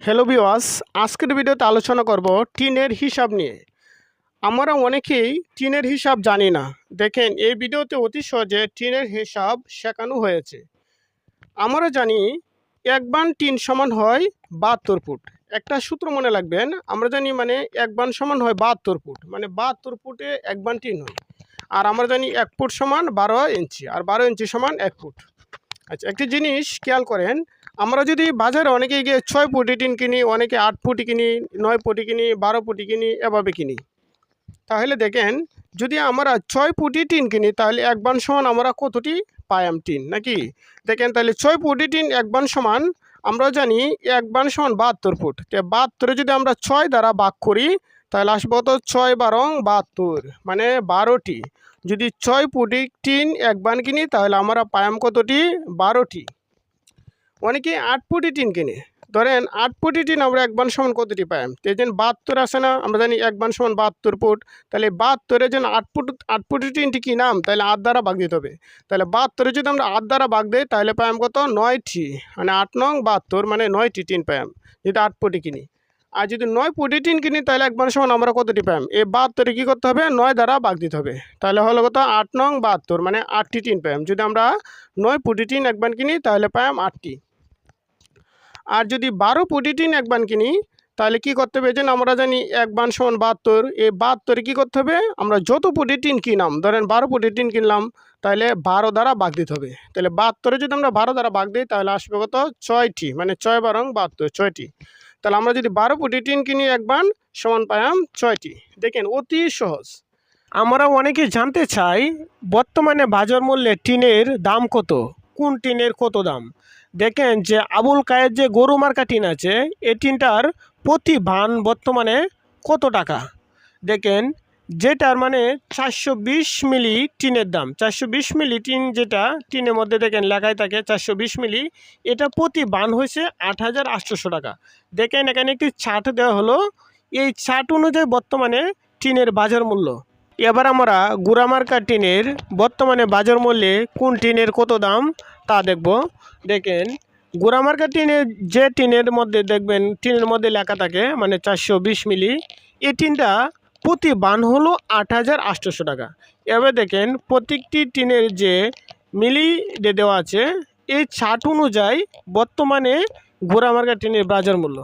Hello বিওয়াস আজকের ভিডিওতে আলোচনা করব টিনের হিসাব নিয়ে। আমরা অনেকেই টিনের হিসাব জানি না। দেখেন, এই ভিডিওতে অতি সহজে টিনের হিসাব শেখানো হয়েছে। আমরা জানি এক বান টিন সমান হয় বাহাত্তর ফুট। একটা সূত্র মনে রাখবেন, আমরা জানি মানে এক বান সমান হয় বাহাত্তর ফুট। মানে বাহাত্তর ফুটে এক বান টিন হয়। আর আমরা জানি এক ফুট সমান বারো ইঞ্চি, আর বারো ইঞ্চি সমান এক ফুট। আচ্ছা একটি জিনিস খেয়াল করেন, আমরা যদি বাজারে অনেকে গিয়ে ছয় ফুটি টিন কিনি, অনেকে আট ফুটি কিনি, নয় ফুটি কিনি, বারো ফুটি কিনি, এভাবে কিনি। তাহলে দেখেন, যদি আমরা ছয় ফুটি টিন কিনি, তাহলে এক বান সমান আমরা কতটি পায়াম টিন, নাকি? দেখেন, তাহলে ছয় ফুটি টিন এক বান সমান, আমরা জানি এক বান সমান বাহাত্তর ফুট। তো বাহাত্তরে যদি আমরা ছয় দ্বারা ভাগ করি তাহলে আসব তো ছয় বারং বাহাত্তর মানে বারোটি। যদি ছয় ফুটি টিন এক বান কিনি, তাহলে আমরা পায়াম কতটি? বারোটি। অনেকে আট ফুটি টিন কিনে? ধরেন আট ফুটি টিন আমরা এক বান সমান কতটি পাইম তো এই যে বাহাত্তর আসে না, আমরা জানি এক বান সমান বাহাত্তর ফুট তাহলে বাহাত্তরের জন্য আট ফুট আট ফুটি টিনটি কি নাম তাহলে আট দ্বারা ভাগ দিতে হবে। তাহলে বাহাত্তরে যদি আমরা আট দ্বারা ভাগ দিই, তাহলে পাইম কত? নয়টি। মানে আট নং বাহাত্তর মানে নয়টি টিন পাইম যদি আট ফুটি কিনি। আর যদি নয় ফুটি টিন কিনি, তাহলে এক বান সমান আমরা কতটি পাইম? এই বাহাত্তরে কী করতে হবে? নয় দ্বারা ভাগ দিতে হবে। তাহলে হলো কত? আট নং বাহাত্তর মানে আটটি টিন পাইম। যদি আমরা নয় ফুটি টিন এক বান কিনি, তাহলে পাইম আটটি। আর যদি বারো ফুটি টিন এক বান কিনি, তাহলে কি করতে হবে? জন্য আমরা জানি এক বান সমান বাহাত্তর এই বাহাত্তরে কী করতে হবে? আমরা যত ফুটি টিন কিনলাম ধরেন বারো ফুটি টিন কিনলাম, তাহলে বারো দ্বারা ভাগ দিতে হবে। তাহলে বাহাত্তরে যদি আমরা বারো দ্বারা ভাগ দিই, তাহলে আসবে কত? ছয়টি মানে ছয় বারং বাহাত্তর, ছয়টি। তাহলে আমরা যদি বারো ফুটি টিন কিনি এক বান সমান পায়াম ছয়টি। দেখেন, অতি সহজ। আমরা অনেকে জানতে চাই, বর্তমানে বাজার মূল্যে টিনের দাম কত? কোন টিনের কত দাম? দেখেন যে আবুল কায়ের যে গরু মার্কা টিন আছে এই টিনটার প্রতি ভান বর্তমানে কত টাকা? দেখেন যেটার মানে চারশো বিশ মিলি টিনের দাম। চারশো বিশ মিলি টিন যেটা, টিনের মধ্যে দেখেন লেখায় থাকে চারশো বিশ মিলি। এটা প্রতি বান হয়েছে আট টাকা। দেখেন এখানে একটি ছাট দেওয়া হলো। এই ছাট অনুযায়ী বর্তমানে টিনের বাজার মূল্য। এবার আমরা গুড়ামার্কা টিনের বর্তমানে বাজার মূল্যে কোন টিনের কত দাম তা দেখব। দেখেন, গোড়ামার্কা টিনের যে টিনের মধ্যে দেখবেন, টিনের মধ্যে লেখা থাকে মানে চারশো বিশ মিলি। এই টিনটা প্রতি বান হলো আট হাজার আটশোশো টাকা। এবার দেখেন প্রত্যেকটি টিনের যে মিলি দেওয়া আছে, এই ছাট অনুযায়ী বর্তমানে গোড়ামার্কা টিনের বাজার মূল্য।